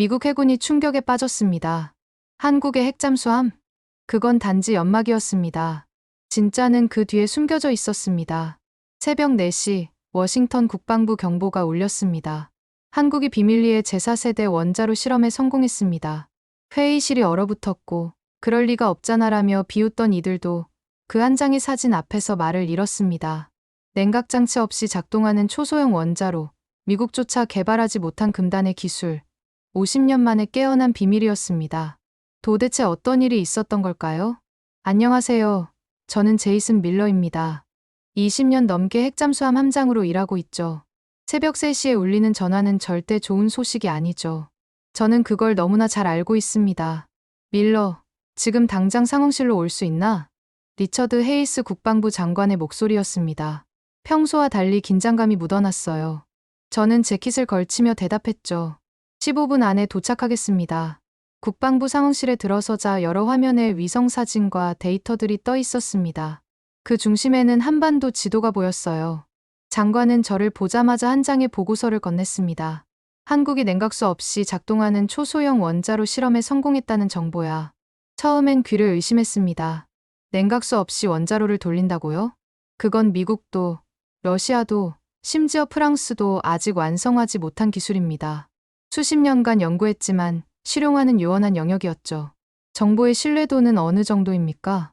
미국 해군이 충격에 빠졌습니다. 한국의 핵잠수함? 그건 단지 연막이었습니다. 진짜는 그 뒤에 숨겨져 있었습니다. 새벽 4시 워싱턴 국방부 경보가 울렸습니다. 한국이 비밀리에 제4세대 원자로 실험에 성공했습니다. 회의실이 얼어붙었고 그럴 리가 없잖아라며 비웃던 이들도 그 한 장의 사진 앞에서 말을 잃었습니다. 냉각장치 없이 작동하는 초소형 원자로 미국조차 개발하지 못한 금단의 기술 50년 만에 깨어난 비밀이었습니다. 도대체 어떤 일이 있었던 걸까요? 안녕하세요. 저는 제이슨 밀러입니다. 20년 넘게 핵잠수함 함장으로 일하고 있죠. 새벽 3시에 울리는 전화는 절대 좋은 소식이 아니죠. 저는 그걸 너무나 잘 알고 있습니다. 밀러, 지금 당장 상황실로 올 수 있나? 리처드 헤이스 국방부 장관의 목소리였습니다. 평소와 달리 긴장감이 묻어났어요. 저는 재킷을 걸치며 대답했죠. 15분 안에 도착하겠습니다. 국방부 상황실에 들어서자 여러 화면에 위성 사진과 데이터들이 떠 있었습니다. 그 중심에는 한반도 지도가 보였어요. 장관은 저를 보자마자 한 장의 보고서를 건넸습니다. 한국이 냉각수 없이 작동하는 초소형 원자로 실험에 성공했다는 정보야. 처음엔 귀를 의심했습니다. 냉각수 없이 원자로를 돌린다고요? 그건 미국도, 러시아도, 심지어 프랑스도 아직 완성하지 못한 기술입니다. 수십 년간 연구했지만 실용화는 요원한 영역이었죠. 정보의 신뢰도는 어느 정도입니까?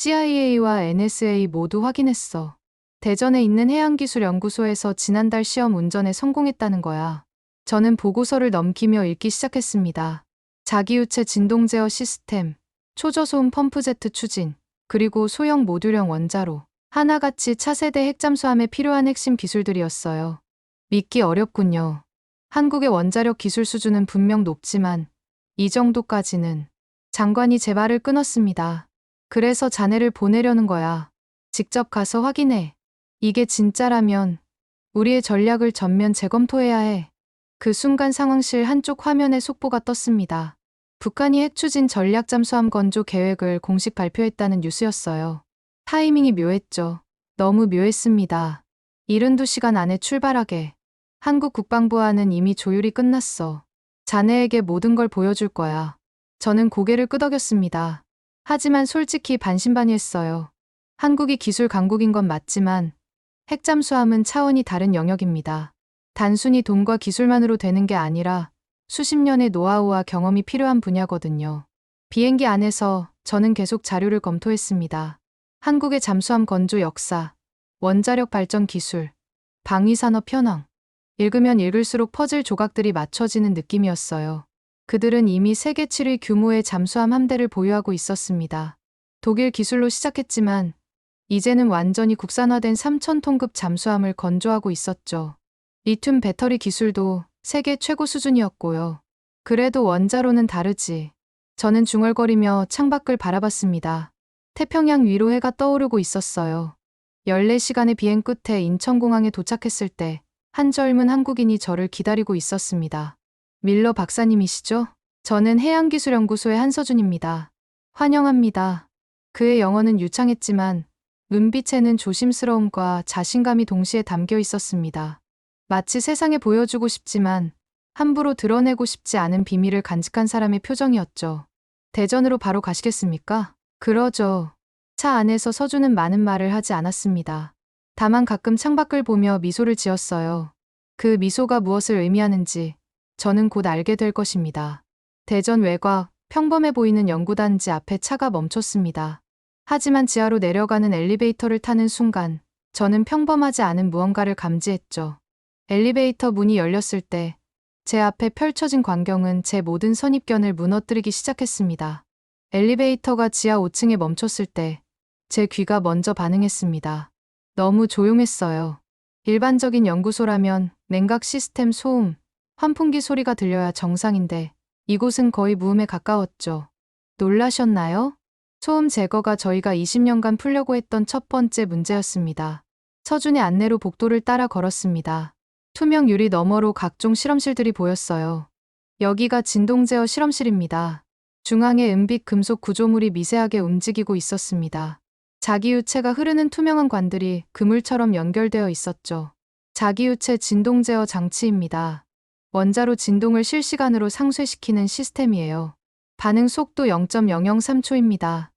CIA와 NSA 모두 확인했어. 대전에 있는 해양기술연구소에서 지난달 시험 운전에 성공했다는 거야. 저는 보고서를 넘기며 읽기 시작했습니다. 자기유체 진동 제어 시스템, 초저소음 펌프제트 추진, 그리고 소형 모듈형 원자로. 하나같이 차세대 핵잠수함에 필요한 핵심 기술들이었어요. 믿기 어렵군요. 한국의 원자력 기술 수준은 분명 높지만 이 정도까지는 장관이 제 말을 끊었습니다. 그래서 자네를 보내려는 거야. 직접 가서 확인해. 이게 진짜라면 우리의 전략을 전면 재검토해야 해. 그 순간 상황실 한쪽 화면에 속보가 떴습니다. 북한이 핵추진 전략 잠수함 건조 계획을 공식 발표했다는 뉴스였어요. 타이밍이 묘했죠. 너무 묘했습니다. 72시간 안에 출발하게. 한국 국방부와는 이미 조율이 끝났어. 자네에게 모든 걸 보여줄 거야. 저는 고개를 끄덕였습니다. 하지만 솔직히 반신반의했어요. 한국이 기술 강국인 건 맞지만 핵잠수함은 차원이 다른 영역입니다. 단순히 돈과 기술만으로 되는 게 아니라 수십 년의 노하우와 경험이 필요한 분야거든요. 비행기 안에서 저는 계속 자료를 검토했습니다. 한국의 잠수함 건조 역사, 원자력 발전 기술, 방위산업 현황. 읽으면 읽을수록 퍼즐 조각들이 맞춰지는 느낌이었어요. 그들은 이미 세계 7위 규모의 잠수함 함대를 보유하고 있었습니다. 독일 기술로 시작했지만 이제는 완전히 국산화된 3,000톤급 잠수함을 건조하고 있었죠. 리튬 배터리 기술도 세계 최고 수준이었고요. 그래도 원자로는 다르지. 저는 중얼거리며 창밖을 바라봤습니다. 태평양 위로 해가 떠오르고 있었어요. 14시간의 비행 끝에 인천공항에 도착했을 때 한 젊은 한국인이 저를 기다리고 있었습니다. 밀러 박사님이시죠? 저는 해양기술연구소의 한서준입니다. 환영합니다. 그의 영어는 유창했지만 눈빛에는 조심스러움과 자신감이 동시에 담겨 있었습니다. 마치 세상에 보여주고 싶지만 함부로 드러내고 싶지 않은 비밀을 간직한 사람의 표정이었죠. 대전으로 바로 가시겠습니까? 그러죠. 차 안에서 서주는 많은 말을 하지 않았습니다. 다만 가끔 창밖을 보며 미소를 지었어요. 그 미소가 무엇을 의미하는지 저는 곧 알게 될 것입니다. 대전 외곽 평범해 보이는 연구단지 앞에 차가 멈췄습니다. 하지만 지하로 내려가는 엘리베이터를 타는 순간 저는 평범하지 않은 무언가를 감지했죠. 엘리베이터 문이 열렸을 때 제 앞에 펼쳐진 광경은 제 모든 선입견을 무너뜨리기 시작했습니다. 엘리베이터가 지하 5층에 멈췄을 때 제 귀가 먼저 반응했습니다. 너무 조용했어요. 일반적인 연구소라면 냉각 시스템 소음, 환풍기 소리가 들려야 정상인데 이곳은 거의 무음에 가까웠죠. 놀라셨나요? 소음 제거가 저희가 20년간 풀려고 했던 첫 번째 문제였습니다. 서준의 안내로 복도를 따라 걸었습니다. 투명 유리 너머로 각종 실험실들이 보였어요. 여기가 진동 제어 실험실입니다. 중앙에 은빛 금속 구조물이 미세하게 움직이고 있었습니다. 자기유체가 흐르는 투명한 관들이 그물처럼 연결되어 있었죠. 자기유체 진동 제어 장치입니다. 원자로 진동을 실시간으로 상쇄시키는 시스템이에요. 반응 속도 0.003초입니다.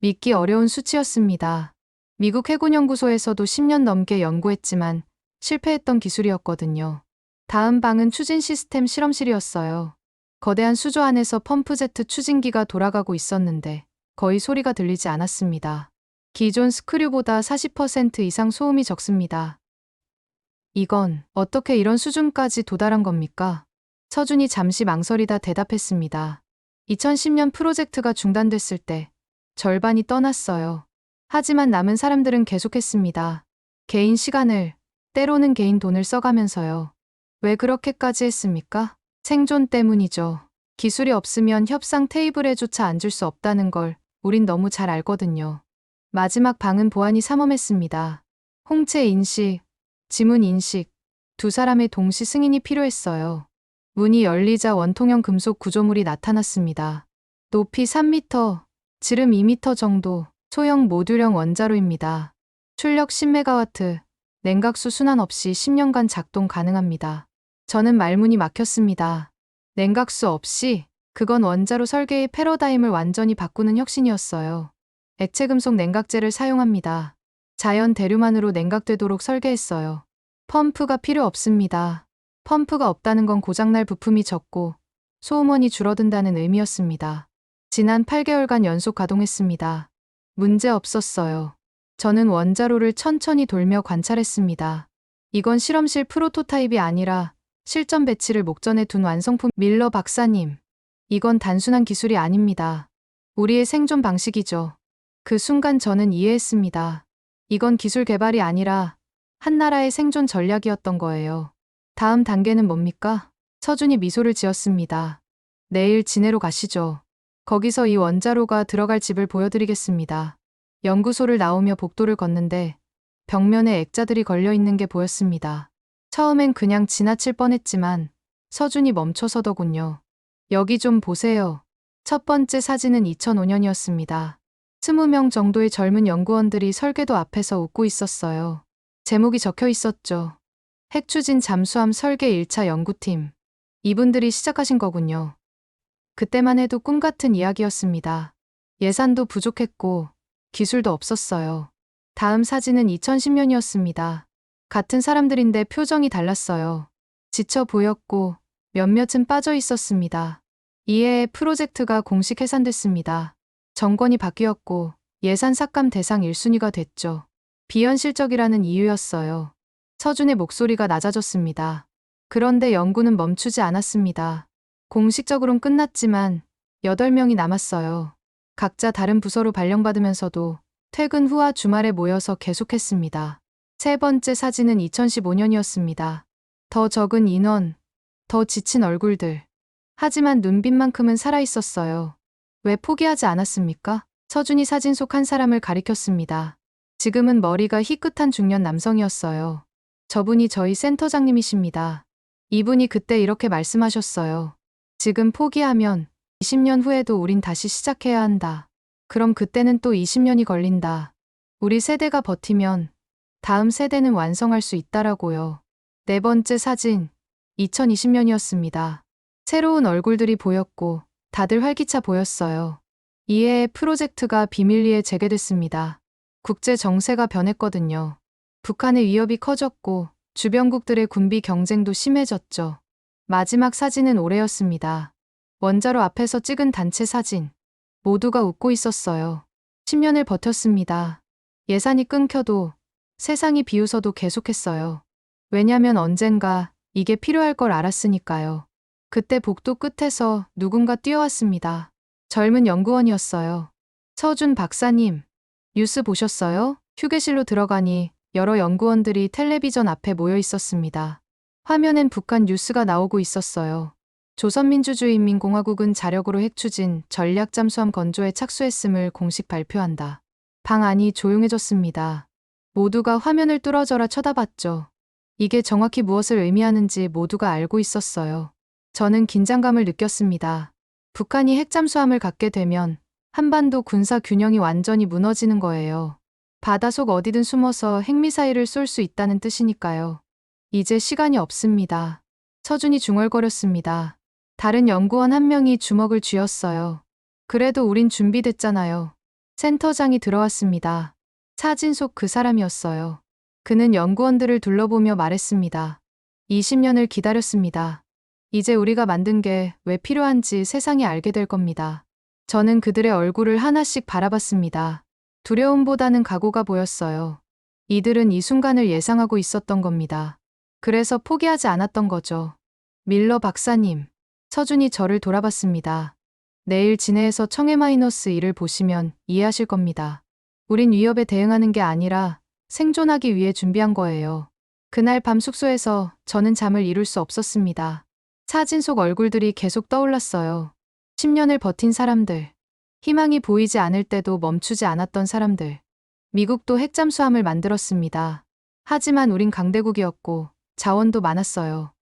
믿기 어려운 수치였습니다. 미국 해군연구소에서도 10년 넘게 연구했지만 실패했던 기술이었거든요. 다음 방은 추진 시스템 실험실이었어요. 거대한 수조 안에서 펌프제트 추진기가 돌아가고 있었는데 거의 소리가 들리지 않았습니다. 기존 스크류보다 40% 이상 소음이 적습니다. 이건 어떻게 이런 수준까지 도달한 겁니까? 서준이 잠시 망설이다 대답했습니다. 2010년 프로젝트가 중단됐을 때 절반이 떠났어요. 하지만 남은 사람들은 계속했습니다. 개인 시간을, 때로는 개인 돈을 써가면서요. 왜 그렇게까지 했습니까? 생존 때문이죠. 기술이 없으면 협상 테이블에조차 앉을 수 없다는 걸 우린 너무 잘 알거든요. 마지막 방은 보안이 삼엄했습니다. 홍채 인식, 지문 인식, 두 사람의 동시 승인이 필요했어요. 문이 열리자 원통형 금속 구조물이 나타났습니다. 높이 3m, 지름 2m 정도, 소형 모듈형 원자로입니다. 출력 10메가와트, 냉각수 순환 없이 10년간 작동 가능합니다. 저는 말문이 막혔습니다. 냉각수 없이 그건 원자로 설계의 패러다임을 완전히 바꾸는 혁신이었어요. 액체 금속 냉각제를 사용합니다. 자연 대류만으로 냉각되도록 설계했어요. 펌프가 필요 없습니다. 펌프가 없다는 건 고장날 부품이 적고 소음원이 줄어든다는 의미였습니다. 지난 8개월간 연속 가동했습니다. 문제 없었어요. 저는 원자로를 천천히 돌며 관찰했습니다. 이건 실험실 프로토타입이 아니라 실전 배치를 목전에 둔 완성품 밀러 박사님. 이건 단순한 기술이 아닙니다. 우리의 생존 방식이죠. 그 순간 저는 이해했습니다. 이건 기술 개발이 아니라 한 나라의 생존 전략이었던 거예요. 다음 단계는 뭡니까? 서준이 미소를 지었습니다. 내일 진해로 가시죠. 거기서 이 원자로가 들어갈 집을 보여드리겠습니다. 연구소를 나오며 복도를 걷는데 벽면에 액자들이 걸려 있는 게 보였습니다. 처음엔 그냥 지나칠 뻔했지만 서준이 멈춰서더군요. 여기 좀 보세요. 첫 번째 사진은 2005년이었습니다. 20명 정도의 젊은 연구원들이 설계도 앞에서 웃고 있었어요. 제목이 적혀 있었죠. 핵추진 잠수함 설계 1차 연구팀. 이분들이 시작하신 거군요. 그때만 해도 꿈 같은 이야기였습니다. 예산도 부족했고 기술도 없었어요. 다음 사진은 2010년이었습니다. 같은 사람들인데 표정이 달랐어요. 지쳐 보였고 몇몇은 빠져 있었습니다. 이에 프로젝트가 공식 해산됐습니다. 정권이 바뀌었고 예산 삭감 대상 1순위가 됐죠. 비현실적이라는 이유였어요. 서준의 목소리가 낮아졌습니다. 그런데 연구는 멈추지 않았습니다. 공식적으로는 끝났지만 8명이 남았어요. 각자 다른 부서로 발령받으면서도 퇴근 후와 주말에 모여서 계속했습니다. 세 번째 사진은 2015년이었습니다. 더 적은 인원, 더 지친 얼굴들. 하지만 눈빛만큼은 살아있었어요. 왜 포기하지 않았습니까? 서준이 사진 속 한 사람을 가리켰습니다. 지금은 머리가 희끗한 중년 남성이었어요. 저분이 저희 센터장님이십니다. 이분이 그때 이렇게 말씀하셨어요. 지금 포기하면 20년 후에도 우린 다시 시작해야 한다. 그럼 그때는 또 20년이 걸린다. 우리 세대가 버티면 다음 세대는 완성할 수 있다라고요. 네 번째 사진, 2020년이었습니다. 새로운 얼굴들이 보였고 다들 활기차 보였어요. 이에 프로젝트가 비밀리에 재개됐습니다. 국제 정세가 변했거든요. 북한의 위협이 커졌고 주변국들의 군비 경쟁도 심해졌죠. 마지막 사진은 올해였습니다. 원자로 앞에서 찍은 단체 사진. 모두가 웃고 있었어요. 10년을 버텼습니다. 예산이 끊겨도 세상이 비웃어도 계속했어요. 왜냐면 언젠가 이게 필요할 걸 알았으니까요. 그때 복도 끝에서 누군가 뛰어왔습니다. 젊은 연구원이었어요. 서준 박사님, 뉴스 보셨어요? 휴게실로 들어가니 여러 연구원들이 텔레비전 앞에 모여 있었습니다. 화면엔 북한 뉴스가 나오고 있었어요. 조선민주주의인민공화국은 자력으로 핵 추진 전략 잠수함 건조에 착수했음을 공식 발표한다. 방 안이 조용해졌습니다. 모두가 화면을 뚫어져라 쳐다봤죠. 이게 정확히 무엇을 의미하는지 모두가 알고 있었어요. 저는 긴장감을 느꼈습니다. 북한이 핵잠수함을 갖게 되면 한반도 군사 균형이 완전히 무너지는 거예요. 바다 속 어디든 숨어서 핵미사일을 쏠 수 있다는 뜻이니까요. 이제 시간이 없습니다. 서준이 중얼거렸습니다. 다른 연구원 한 명이 주먹을 쥐었어요. 그래도 우린 준비됐잖아요. 센터장이 들어왔습니다. 차진속 그 사람이었어요. 그는 연구원들을 둘러보며 말했습니다. 20년을 기다렸습니다. 이제 우리가 만든 게 왜 필요한지 세상이 알게 될 겁니다. 저는 그들의 얼굴을 하나씩 바라봤습니다. 두려움보다는 각오가 보였어요. 이들은 이 순간을 예상하고 있었던 겁니다. 그래서 포기하지 않았던 거죠. 밀러 박사님, 서준이 저를 돌아봤습니다. 내일 진해에서 청해 마이너스 1을 보시면 이해하실 겁니다. 우린 위협에 대응하는 게 아니라 생존하기 위해 준비한 거예요. 그날 밤 숙소에서 저는 잠을 이룰 수 없었습니다. 사진 속 얼굴들이 계속 떠올랐어요. 10년을 버틴 사람들. 희망이 보이지 않을 때도 멈추지 않았던 사람들. 미국도 핵잠수함을 만들었습니다. 하지만 우린 강대국이었고 자원도 많았어요.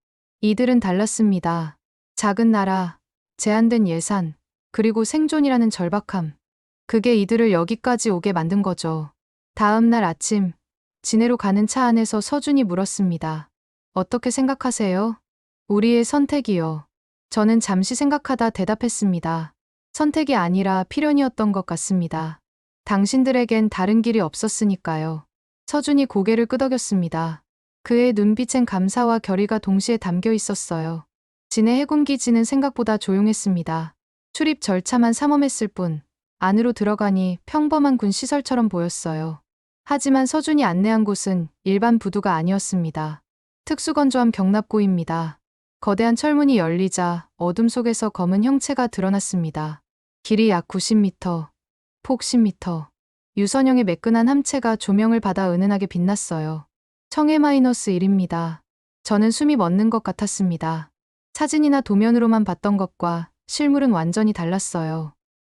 이들은 달랐습니다. 작은 나라, 제한된 예산, 그리고 생존이라는 절박함. 그게 이들을 여기까지 오게 만든 거죠. 다음 날 아침, 진해로 가는 차 안에서 서준이 물었습니다. 어떻게 생각하세요? 우리의 선택이요. 저는 잠시 생각하다 대답했습니다. 선택이 아니라 필연이었던 것 같습니다. 당신들에겐 다른 길이 없었으니까요. 서준이 고개를 끄덕였습니다. 그의 눈빛엔 감사와 결의가 동시에 담겨 있었어요. 진해 해군 기지는 생각보다 조용했습니다. 출입 절차만 삼엄했을 뿐 안으로 들어가니 평범한 군 시설처럼 보였어요. 하지만 서준이 안내한 곳은 일반 부두가 아니었습니다. 특수건조함 경납고입니다. 거대한 철문이 열리자 어둠 속에서 검은 형체가 드러났습니다. 길이 약 90m, 폭 10m. 유선형의 매끈한 함체가 조명을 받아 은은하게 빛났어요. 청해 마이너스 1입니다. 저는 숨이 멎는 것 같았습니다. 사진이나 도면으로만 봤던 것과 실물은 완전히 달랐어요.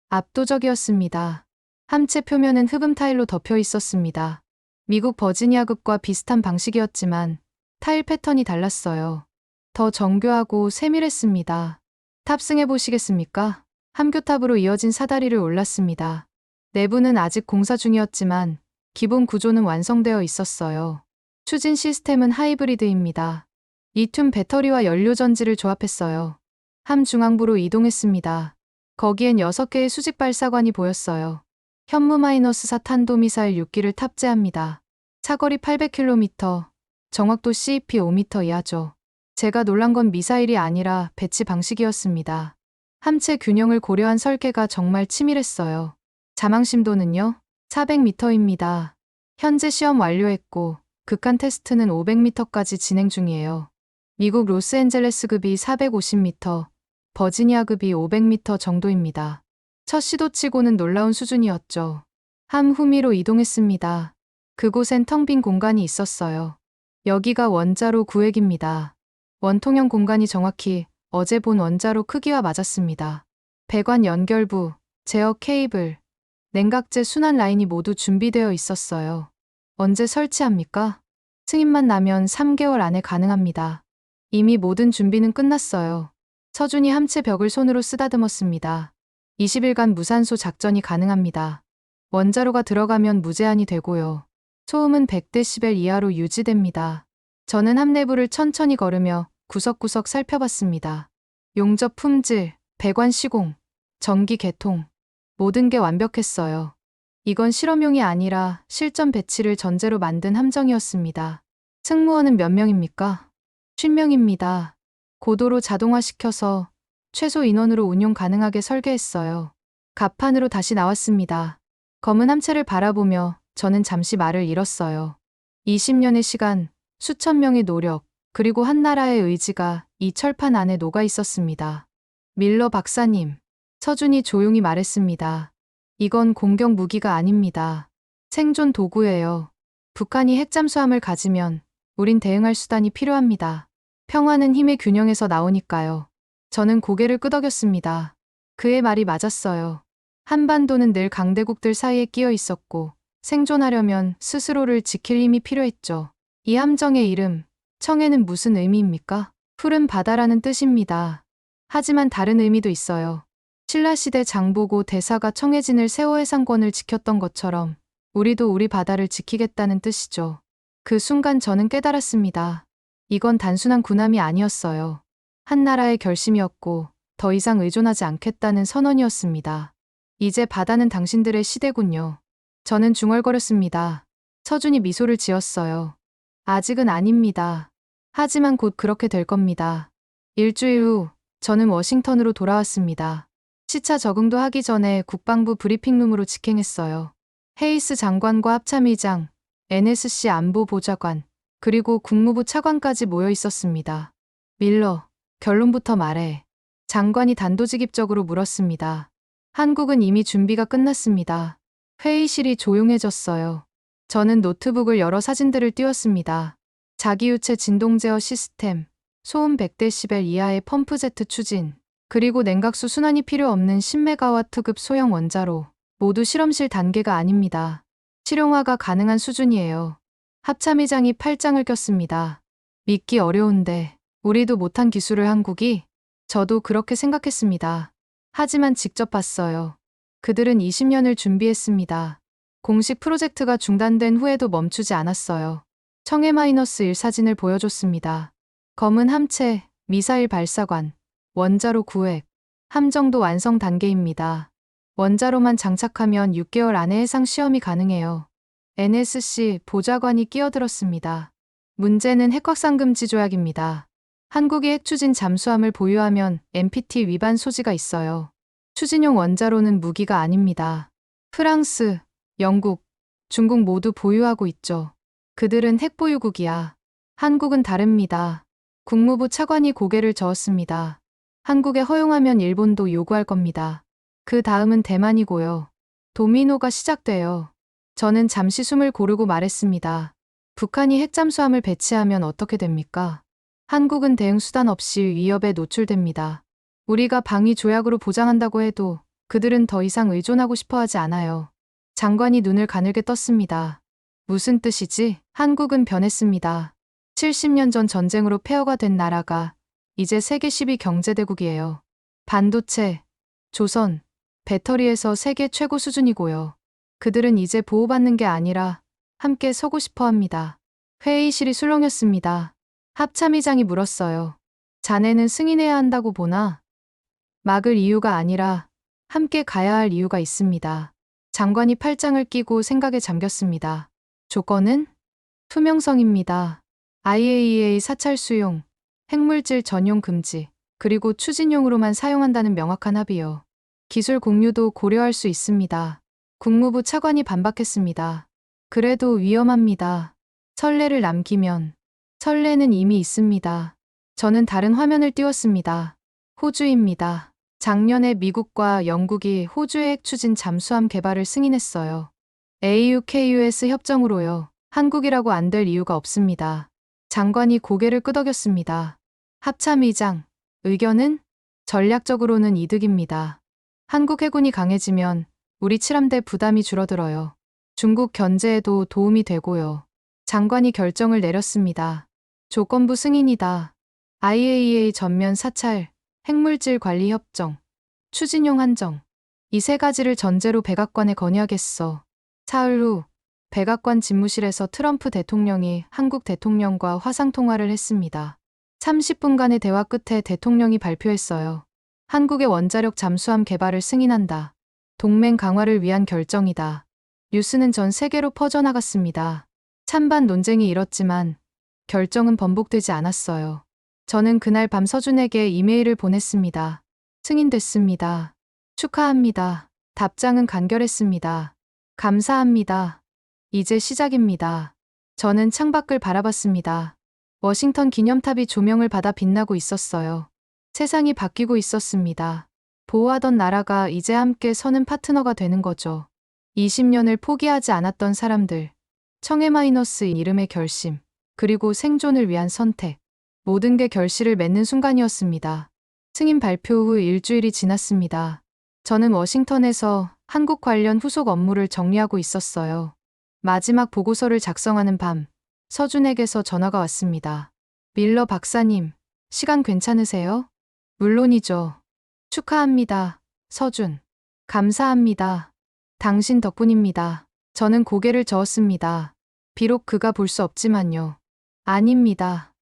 압도적이었습니다. 함체 표면은 흡음 타일로 덮여 있었습니다. 미국 버지니아급과 비슷한 방식이었지만 타일 패턴이 달랐어요. 더 정교하고 세밀했습니다. 탑승해 보시겠습니까? 함교탑으로 이어진 사다리를 올랐습니다. 내부는 아직 공사 중이었지만 기본 구조는 완성되어 있었어요. 추진 시스템은 하이브리드입니다. 리튬 배터리와 연료 전지를 조합했어요. 함 중앙부로 이동했습니다. 거기엔 6개의 수직 발사관이 보였어요. 현무 마이너스 4 탄도 미사일 6기를 탑재합니다. 사거리 800km, 정확도 CEP 5m 이하죠. 제가 놀란 건 미사일이 아니라 배치 방식이었습니다. 함체 균형을 고려한 설계가 정말 치밀했어요. 자망심도는요? 400m입니다. 현재 시험 완료했고 극한 테스트는 500m까지 진행 중이에요. 미국 로스앤젤레스급이 450m, 버지니아급이 500m 정도입니다. 첫 시도치고는 놀라운 수준이었죠. 함 후미로 이동했습니다. 그곳엔 텅 빈 공간이 있었어요. 여기가 원자로 구획입니다. 원통형 공간이 정확히 어제 본 원자로 크기와 맞았습니다. 배관 연결부, 제어 케이블, 냉각제 순환 라인이 모두 준비되어 있었어요. 언제 설치합니까? 승인만 나면 3개월 안에 가능합니다. 이미 모든 준비는 끝났어요. 서준이 함체 벽을 손으로 쓰다듬었습니다. 20일간 무산소 작전이 가능합니다. 원자로가 들어가면 무제한이 되고요. 소음은 100데시벨 이하로 유지됩니다. 저는 함 내부를 천천히 걸으며 구석구석 살펴봤습니다. 용접 품질, 배관 시공, 전기 개통, 모든 게 완벽했어요. 이건 실험용이 아니라 실전 배치를 전제로 만든 함정이었습니다. 승무원은 몇 명입니까? 5명입니다. 고도로 자동화시켜서 최소 인원으로 운용 가능하게 설계했어요. 갑판으로 다시 나왔습니다. 검은 함체를 바라보며 저는 잠시 말을 잃었어요. 20년의 시간, 수천 명의 노력, 그리고 한 나라의 의지가 이 철판 안에 녹아 있었습니다. 밀러 박사님, 서준이 조용히 말했습니다. 이건 공격 무기가 아닙니다. 생존 도구예요. 북한이 핵잠수함을 가지면 우린 대응할 수단이 필요합니다. 평화는 힘의 균형에서 나오니까요. 저는 고개를 끄덕였습니다. 그의 말이 맞았어요. 한반도는 늘 강대국들 사이에 끼어 있었고 생존하려면 스스로를 지킬 힘이 필요했죠. 이 함정의 이름, 청해는 무슨 의미입니까? 푸른 바다라는 뜻입니다. 하지만 다른 의미도 있어요. 신라시대 장보고 대사가 청해진을 세워 해상권을 지켰던 것처럼 우리도 우리 바다를 지키겠다는 뜻이죠. 그 순간 저는 깨달았습니다. 이건 단순한 군함이 아니었어요. 한 나라의 결심이었고 더 이상 의존하지 않겠다는 선언이었습니다. 이제 바다는 당신들의 시대군요. 저는 중얼거렸습니다. 서준이 미소를 지었어요. 아직은 아닙니다. 하지만 곧 그렇게 될 겁니다. 일주일 후 저는 워싱턴으로 돌아왔습니다. 시차 적응도 하기 전에 국방부 브리핑룸으로 직행했어요. 헤이스 장관과 합참의장, NSC 안보 보좌관, 그리고 국무부 차관까지 모여 있었습니다. 밀러, 결론부터 말해. 장관이 단도직입적으로 물었습니다. 한국은 이미 준비가 끝났습니다. 회의실이 조용해졌어요. 저는 노트북을 열어 사진들을 띄웠습니다. 자기유체 진동 제어 시스템, 소음 100데시벨 이하의 펌프제트 추진, 그리고 냉각수 순환이 필요 없는 10메가와트급 소형 원자로, 모두 실험실 단계가 아닙니다. 실용화가 가능한 수준이에요. 합참의장이 팔짱을 꼈습니다. 믿기 어려운데, 우리도 못한 기술을 한국이? 저도 그렇게 생각했습니다. 하지만 직접 봤어요. 그들은 20년을 준비했습니다. 공식 프로젝트가 중단된 후에도 멈추지 않았어요. 청해 마이너스 1 사진을 보여줬습니다. 검은 함체, 미사일 발사관, 원자로 구획, 함정도 완성 단계입니다. 원자로만 장착하면 6개월 안에 해상 시험이 가능해요. NSC 보좌관이 끼어들었습니다. 문제는 핵확산 금지 조약입니다. 한국이 핵 추진 잠수함을 보유하면 NPT 위반 소지가 있어요. 추진용 원자로는 무기가 아닙니다. 프랑스, 영국, 중국 모두 보유하고 있죠. 그들은 핵보유국이야. 한국은 다릅니다. 국무부 차관이 고개를 저었습니다. 한국에 허용하면 일본도 요구할 겁니다. 그 다음은 대만이고요. 도미노가 시작돼요. 저는 잠시 숨을 고르고 말했습니다. 북한이 핵잠수함을 배치하면 어떻게 됩니까? 한국은 대응 수단 없이 위협에 노출됩니다. 우리가 방위 조약으로 보장한다고 해도 그들은 더 이상 의존하고 싶어 하지 않아요. 장관이 눈을 가늘게 떴습니다. 무슨 뜻이지? 한국은 변했습니다. 70년 전 전쟁으로 폐허가 된 나라가 이제 세계 10위 경제대국이에요. 반도체, 조선, 배터리에서 세계 최고 수준이고요. 그들은 이제 보호받는 게 아니라 함께 서고 싶어 합니다. 회의실이 술렁였습니다. 합참의장이 물었어요. 자네는 승인해야 한다고 보나? 막을 이유가 아니라 함께 가야 할 이유가 있습니다. 장관이 팔짱을 끼고 생각에 잠겼습니다. 조건은? 투명성입니다. IAEA 사찰 수용, 핵물질 전용 금지, 그리고 추진용으로만 사용한다는 명확한 합의요. 기술 공유도 고려할 수 있습니다. 국무부 차관이 반박했습니다. 그래도 위험합니다. 설레를 남기면 설레는 이미 있습니다. 저는 다른 화면을 띄웠습니다. 호주입니다. 작년에 미국과 영국이 호주의 핵 추진 잠수함 개발을 승인했어요. AUKUS 협정으로요. 한국이라고 안 될 이유가 없습니다. 장관이 고개를 끄덕였습니다. 합참의장, 의견은? 전략적으로는 이득입니다. 한국 해군이 강해지면 우리 칠함대 부담이 줄어들어요. 중국 견제에도 도움이 되고요. 장관이 결정을 내렸습니다. 조건부 승인이다. IAEA 전면 사찰, 핵물질 관리 협정, 추진용 한정. 이 세 가지를 전제로 백악관에 건의하겠어. 사흘 후 백악관 집무실에서 트럼프 대통령이 한국 대통령과 화상통화를 했습니다. 30분간의 대화 끝에 대통령이 발표했어요. 한국의 원자력 잠수함 개발을 승인한다. 동맹 강화를 위한 결정이다. 뉴스는 전 세계로 퍼져나갔습니다. 찬반 논쟁이 일었지만 결정은 번복되지 않았어요. 저는 그날 밤 서준에게 이메일을 보냈습니다. 승인됐습니다. 축하합니다. 답장은 간결했습니다. 감사합니다. 이제 시작입니다. 저는 창밖을 바라봤습니다. 워싱턴 기념탑이 조명을 받아 빛나고 있었어요. 세상이 바뀌고 있었습니다. 보호하던 나라가 이제 함께 서는 파트너가 되는 거죠. 20년을 포기하지 않았던 사람들. 청해 마이너스 이름의 결심. 그리고 생존을 위한 선택. 모든 게 결실을 맺는 순간이었습니다. 승인 발표 후 일주일이 지났습니다. 저는 워싱턴에서 한국 관련 후속 업무를 정리하고 있었어요. 마지막 보고서를 작성하는 밤, 서준에게서 전화가 왔습니다. 밀러 박사님, 시간 괜찮으세요? 물론이죠. 축하합니다. 서준. 감사합니다. 당신 덕분입니다. 저는 고개를 저었습니다. 비록 그가 볼 수 없지만요. 아닙니다.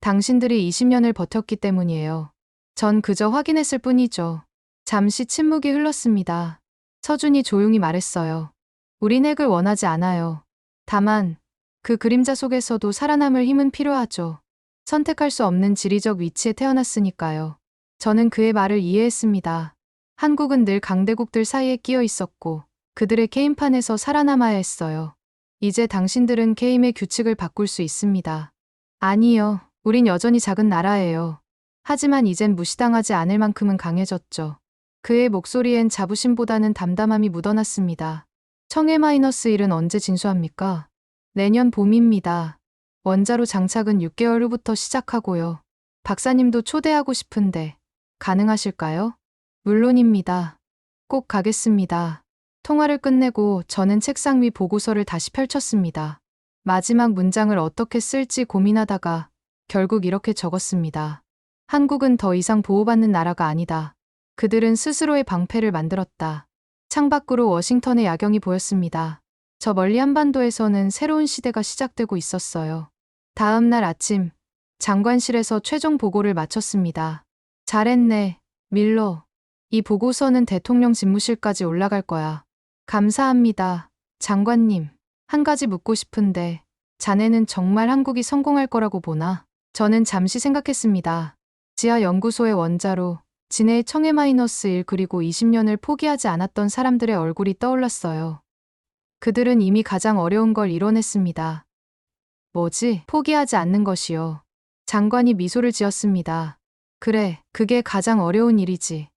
당신들이 20년을 버텼기 때문이에요. 전 그저 확인했을 뿐이죠. 잠시 침묵이 흘렀습니다. 서준이 조용히 말했어요. 우린 핵을 원하지 않아요. 다만, 그 그림자 속에서도 살아남을 힘은 필요하죠. 선택할 수 없는 지리적 위치에 태어났으니까요. 저는 그의 말을 이해했습니다. 한국은 늘 강대국들 사이에 끼어 있었고, 그들의 게임판에서 살아남아야 했어요. 이제 당신들은 게임의 규칙을 바꿀 수 있습니다. 아니요. 우린 여전히 작은 나라예요. 하지만 이젠 무시당하지 않을 만큼은 강해졌죠. 그의 목소리엔 자부심보다는 담담함이 묻어났습니다. 청해 마이너스 1은 언제 진수합니까? 내년 봄입니다. 원자로 장착은 6개월 후부터 시작하고요. 박사님도 초대하고 싶은데 가능하실까요? 물론입니다. 꼭 가겠습니다. 통화를 끝내고 저는 책상 위 보고서를 다시 펼쳤습니다. 마지막 문장을 어떻게 쓸지 고민하다가 결국 이렇게 적었습니다. 한국은 더 이상 보호받는 나라가 아니다. 그들은 스스로의 방패를 만들었다. 창밖으로 워싱턴의 야경이 보였습니다. 저 멀리 한반도에서는 새로운 시대가 시작되고 있었어요. 다음 날 아침, 장관실에서 최종 보고를 마쳤습니다. 잘했네, 밀러. 이 보고서는 대통령 집무실까지 올라갈 거야. 감사합니다, 장관님. 한 가지 묻고 싶은데, 자네는 정말 한국이 성공할 거라고 보나? 저는 잠시 생각했습니다. 지하 연구소의 원자로, 진해의 청해 마이너스 1 그리고 20년을 포기하지 않았던 사람들의 얼굴이 떠올랐어요. 그들은 이미 가장 어려운 걸 이뤄냈습니다. 뭐지? 포기하지 않는 것이요. 장관이 미소를 지었습니다. 그래, 그게 가장 어려운 일이지.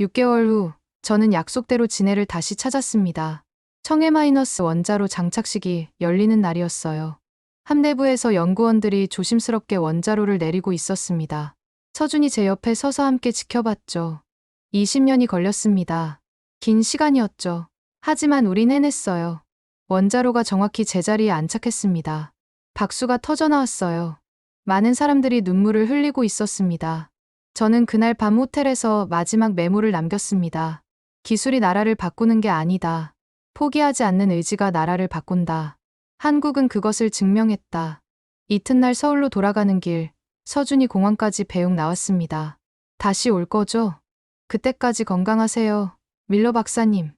6개월 후, 저는 약속대로 진해를 다시 찾았습니다. 청해 마이너스 원자로 장착식이 열리는 날이었어요. 함내부에서 연구원들이 조심스럽게 원자로를 내리고 있었습니다. 서준이 제 옆에 서서 함께 지켜봤죠. 20년이 걸렸습니다. 긴 시간이었죠. 하지만 우린 해냈어요. 원자로가 정확히 제자리에 안착했습니다. 박수가 터져나왔어요. 많은 사람들이 눈물을 흘리고 있었습니다. 저는 그날 밤 호텔에서 마지막 메모를 남겼습니다. 기술이 나라를 바꾸는 게 아니다. 포기하지 않는 의지가 나라를 바꾼다. 한국은 그것을 증명했다. 이튿날 서울로 돌아가는 길, 서준이 공항까지 배웅 나왔습니다. 다시 올 거죠? 그때까지 건강하세요. 밀러 박사님.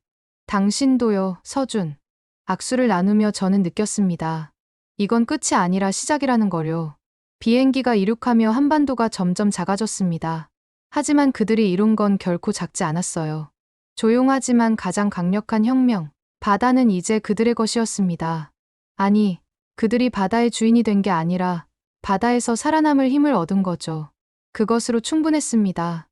당신도요, 서준. 악수를 나누며 저는 느꼈습니다. 이건 끝이 아니라 시작이라는 거요. 비행기가 이륙하며 한반도가 점점 작아졌습니다. 하지만 그들이 이룬 건 결코 작지 않았어요. 조용하지만 가장 강력한 혁명. 바다는 이제 그들의 것이었습니다. 아니, 그들이 바다의 주인이 된 게 아니라 바다에서 살아남을 힘을 얻은 거죠. 그것으로 충분했습니다.